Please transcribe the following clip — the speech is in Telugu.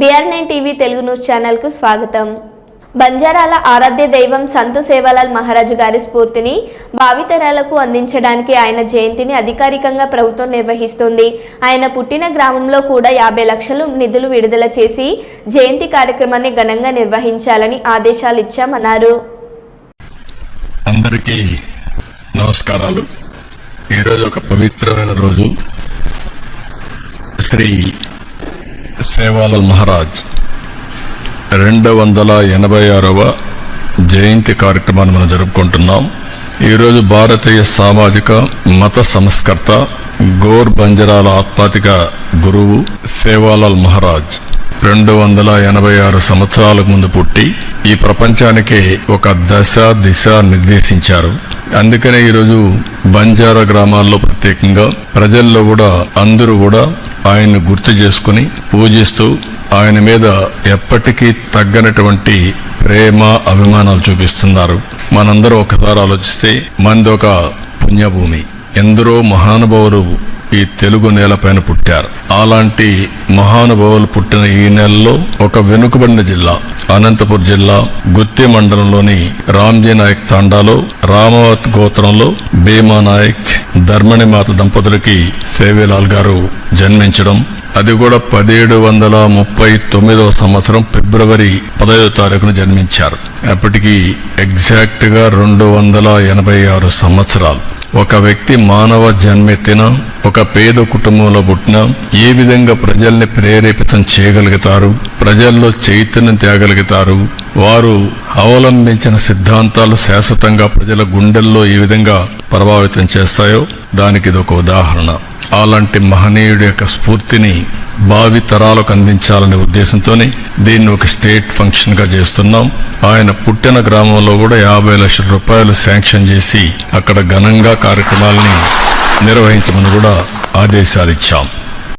BR nine TV Telugu news ఛానల్కు స్వాగతం. బంజారాల ఆరాధ్య దైవం సంతు సేవాలాల్ మహారాజు గారి స్ఫూర్తిని భావితరాలకు అందించడానికి ఆయన జయంతిని అధికారికంగా ప్రభుత్వం నిర్వహిస్తుంది. ఆయన పుట్టిన గ్రామంలో కూడా యాభై లక్షలు నిధులు విడుదల చేసి జయంతి కార్యక్రమాన్ని ఘనంగా నిర్వహించాలని ఆదేశాలు ఇచ్చామన్నారు అందరికీ నమస్కారాలు. ఈరోజు ఒక పవిత్రమైన రోజు. శ్రీ సేవాలల్ మహారాజ్ రెండు వందల ఎనభై ఆరవ జయంతి కార్యక్రమాన్ని మనం జరుపుకుంటున్నాం. ఈరోజు భారతీయ సామాజిక మత సంస్కర్త గోర్ బంజరాల ఆత్మాతిక గురువు సేవాలాల్ మహారాజ్ రెండు వందల ఎనభై ఆరు సంవత్సరాలకు ముందు పుట్టి ఈ ప్రపంచానికి ఒక దశ దిశ నిర్దేశించారు. అందుకనే ఈరోజు బంజారా గ్రామాల్లో ప్రత్యేకంగా ప్రజల్లో కూడా అందరూ కూడా ఆయన్ని గుర్తు చేసుకుని పూజిస్తూ ఆయన మీద ఎప్పటికీ తగ్గనటువంటి ప్రేమ అభిమానాలు చూపిస్తున్నారు. మనందరూ ఒకసారి ఆలోచిస్తే మనది ఒక పుణ్యభూమి. ఎందరో మహానుభావులు ఈ తెలుగు నేలపైన పుట్టారు. అలాంటి మహానుభావులు పుట్టిన ఈ నెలలో ఒక వెనుకబడిన జిల్లా అనంతపురం జిల్లా గుత్తి మండలంలోని రామ్జీ నాయక్ తాండాలో రామవత్ గోత్రంలో భీమా నాయక్ ధర్మణిమాత దంపతులకి సేవేలాల్ గారు జన్మించడం. అది కూడా పదిహేడు వందల ముప్పై తొమ్మిదవ సంవత్సరం ఫిబ్రవరి పదహైదో తారీఖున జన్మించారు. అప్పటికి ఎగ్జాక్ట్గా రెండు వందల ఎనభై ఆరు సంవత్సరాలు. ఒక వ్యక్తి మానవ జన్మెత్తిన ఒక పేద కుటుంబంలో పుట్టిన ఏ విధంగా ప్రజల్ని ప్రేరేపితం చేయగలుగుతారు ప్రజల్లో చైతన్యం తేగలుగుతారు వారు అవలంబించిన సిద్ధాంతాలు శాశ్వతంగా ప్రజల గుండెల్లో ఏ విధంగా ప్రభావితం చేస్తాయో దానికి ఇది ఒక ఉదాహరణ. అలాంటి మహనీయుడి యొక్క స్ఫూర్తిని భావి తరాలకు అందించాలనే ఉద్దేశంతోనే దీన్ని ఒక స్టేట్ ఫంక్షన్గా చేస్తున్నాం. ఆయన పుట్టిన గ్రామంలో కూడా యాభై లక్షల రూపాయలు శాంక్షన్ చేసి అక్కడ ఘనంగా కార్యక్రమాలని నిర్వహించమని కూడా ఆదేశాలు ఇచ్చాం